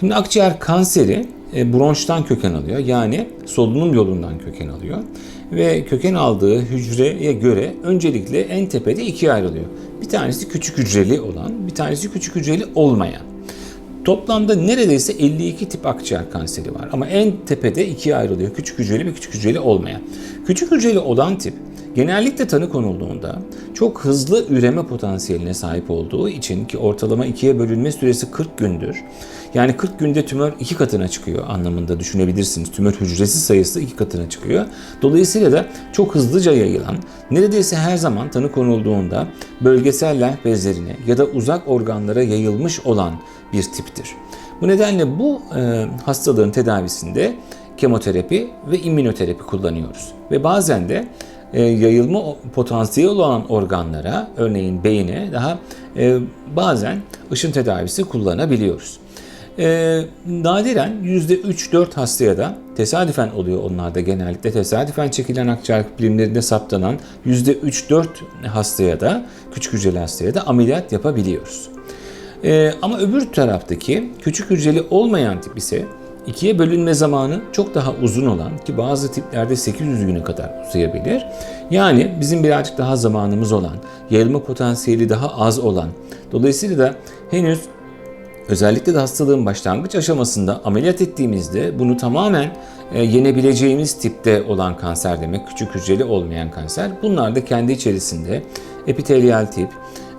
Şimdi akciğer kanseri e, bronştan köken alıyor. Yani solunum yolundan köken alıyor. Ve köken aldığı hücreye göre öncelikle en tepede ikiye ayrılıyor. Bir tanesi küçük hücreli olan, bir tanesi küçük hücreli olmayan. Toplamda neredeyse 52 tip akciğer kanseri var. Ama en tepede ikiye ayrılıyor. Küçük hücreli ve küçük hücreli olmayan. Küçük hücreli olan tip genellikle tanı konulduğunda çok hızlı üreme potansiyeline sahip olduğu için ki ortalama ikiye bölünme süresi 40 gündür. Yani 40 günde tümör iki katına çıkıyor anlamında düşünebilirsiniz. Tümör hücresi sayısı iki katına çıkıyor. Dolayısıyla da çok hızlıca yayılan, neredeyse her zaman tanı konulduğunda bölgesel lenf bezlerine ya da uzak organlara yayılmış olan bir tiptir. Bu nedenle bu e, hastalığın tedavisinde kemoterapi ve immünoterapi kullanıyoruz. Ve bazen de e, yayılma potansiyeli olan organlara, örneğin beyine daha e, bazen ışın tedavisi kullanabiliyoruz. E, nadiren %3-4 hastaya da tesadüfen oluyor onlarda genellikle. Tesadüfen çekilen akciğer bilimlerinde saptanan %3-4 hastaya da, küçük hücreli hastaya da ameliyat yapabiliyoruz. Ee, ama öbür taraftaki küçük hücreli olmayan tip ise ikiye bölünme zamanı çok daha uzun olan ki bazı tiplerde 800 güne kadar uzayabilir. Yani bizim birazcık daha zamanımız olan, yayılma potansiyeli daha az olan, dolayısıyla da henüz Özellikle de hastalığın başlangıç aşamasında ameliyat ettiğimizde bunu tamamen e, yenebileceğimiz tipte olan kanser demek, küçük hücreli olmayan kanser. Bunlar da kendi içerisinde epitelyal tip,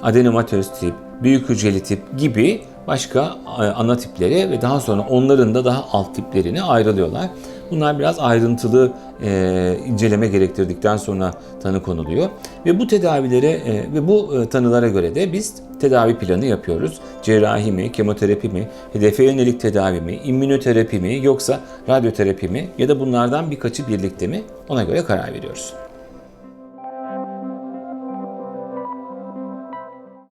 adenomatöz tip, büyük hücreli tip gibi başka e, ana tiplere ve daha sonra onların da daha alt tiplerine ayrılıyorlar. Bunlar biraz ayrıntılı e, inceleme gerektirdikten sonra tanı konuluyor. Ve bu tedavilere e, ve bu e, tanılara göre de biz tedavi planı yapıyoruz. Cerrahi mi, kemoterapi mi, hedefe yönelik tedavi mi, immünoterapi mi yoksa radyoterapi mi ya da bunlardan birkaçı birlikte mi ona göre karar veriyoruz.